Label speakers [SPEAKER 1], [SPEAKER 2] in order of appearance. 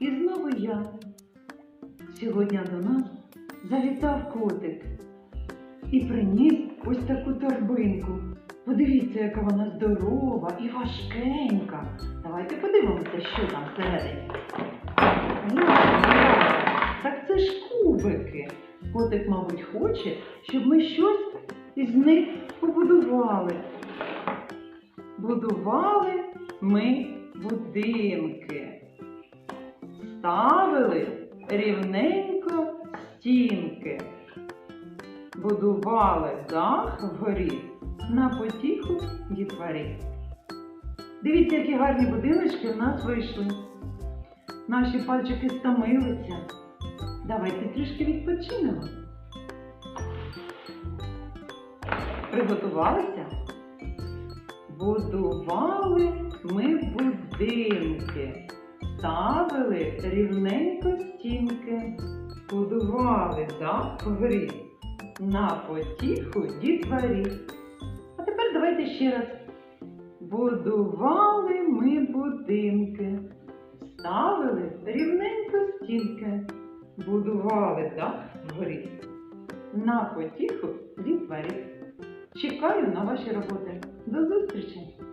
[SPEAKER 1] І знову я. Сьогодні до нас завітав котик і приніс ось таку торбинку. Подивіться, яка вона здорова і важкенька. Давайте подивимося, що там всередині. Ага, Так це ж кубики. Котик, мабуть, хоче, щоб ми щось із них побудували. Будували ми будинки. Ставили рівненько стінки. Будували дах вгорі на потіху дітварі. Дивіться, які гарні будиночки в нас вийшли. Наші пальчики стомилися. Давайте трішки відпочинемо. Приготувалися? Будували ми будинки, ставили рівненько стінки, будували дах вгорі на потіху дітварі. А тепер давайте ще раз. Будували ми будинки, ставили рівненько стінки, будували дах вгорі на потіху дітварі. Чекаю на ваші роботи. До зустрічі!